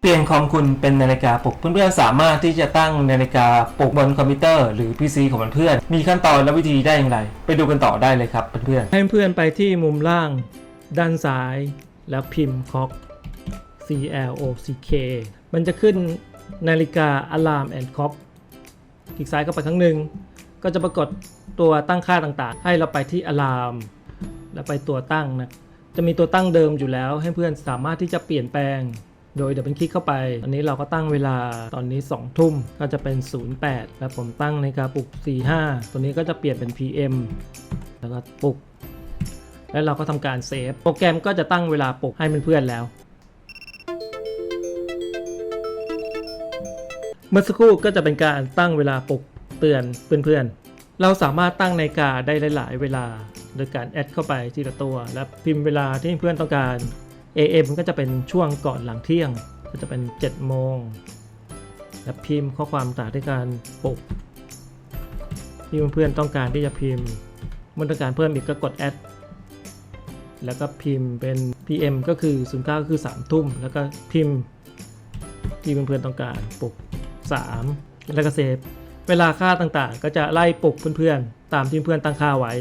เปลี่ยนคอมคุณเป็นนาฬิกาปลุกเพื่อนๆสามารถที่จะตั้งนาฬิกาปลุกบนคอมพิวเตอร์หรือ PC ของเพื่อนๆมีขั้นตอนและวิธีได้อย่างไร ไปดูกันต่อได้เลยครับเพื่อนๆให้เพื่อนไปที่มุมล่าง ด้านซ้าย แล้วพิมพ์คอก C L O C K มันจะขึ้นนาฬิกา Alarm and Clock คลิกซ้ายเข้าไปครั้งหนึ่งก็จะปรากฏตัวตั้งค่าต่างๆ ให้เราไปที่ Alarm แล้วไปตัวตั้งนะจะมีตัวตั้งเดิมอยู่แล้ว ให้เพื่อนสามารถที่จะเปลี่ยนแปลง โดยเดี๋ยวเป็นคลิกเข้าไปอันนี้เราก็ตั้งเวลาตอนนี้ 2 ทุ่มก็จะเป็น 08 แล้วผมตั้งในกาปลุก 45 ตัวนี้ก็จะเปลี่ยนเป็น PM แล้วก็ปลุก แล้วเราก็ทำการเซฟ โปรแกรมก็จะตั้งเวลาปลุกให้เพื่อนๆแล้ว เมื่อสักครู่ก็จะเป็นการตั้งเวลาปลุกเตือนเพื่อนๆ เราสามารถตั้งนาฬิกาได้หลาย ๆ เวลา โดยการแอดเข้าไปทีละตัว และพิมพ์เวลาที่เพื่อนต้องการ AM ก็จะเป็นช่วงก่อนหลังเที่ยง ก็จะเป็น7โมงและพิมพ์ข้อความต่างที่การปลุกที่เพื่อนๆต้องการที่จะพิมพ์เมื่อต้องการเพิ่มอีกก็กดแอดแล้วก็พิมพ์เป็น PM ก็คือ 09 ก็คือ 3 ทุ่ม แล้วก็พิมพ์ที่เพื่อนๆต้องการปลุก 3 แล้วก็เซฟ เวลาค่าต่างๆ ก็จะไล่ปลุกเพื่อนๆ ตามที่เพื่อนตั้งค่าไว้